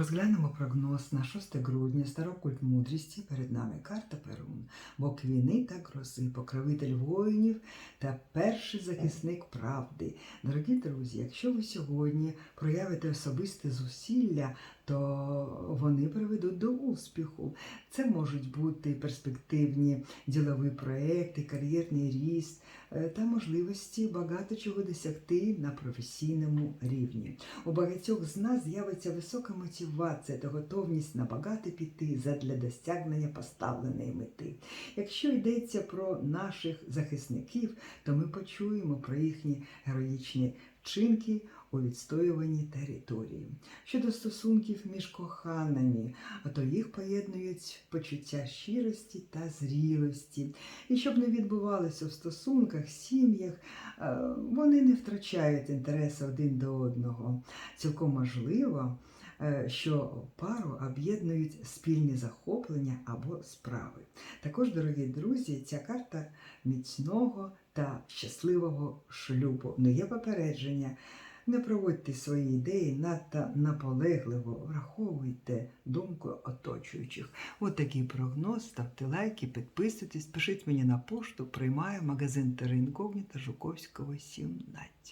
Розглянемо прогноз на 6 грудня Старокульт мудрісті. Перед нами карта Перун, бок війни та грози, покровитель воїнів та перший захисник правди. Дорогі друзі, якщо ви сьогодні проявите особисте зусилля, то вони приведуть до успіху. Це можуть бути перспективні ділові проекти, кар'єрний ріст е, та можливості багато чого досягти на професійному рівні. У багатьох з нас з'явиться висока мотивація та готовність набагато піти задля досягнення поставленої мети. Якщо йдеться про наших захисників, то ми почуємо про їхні героїчні вчинки у відстоюванні території. Щодо стосунків між коханими, то їх поєднують почуття щирості та зрілості. І щоб не відбувалося в стосунках, сім'ях, е, вони не втрачають інтересу один до одного. Цілком можливо, що пару об'єднують спільні захоплення або справи. Також, дорогі друзі, ця карта міцного та щасливого шлюбу. Ну є попередження. Не проводьте свої ідеї надто наполегливо, враховуйте думку оточуючих. От такий прогноз. Ставте лайки, підписуйтесь, пишіть мені на пошту. Приймаю магазин Теринковні та Жуковського 17.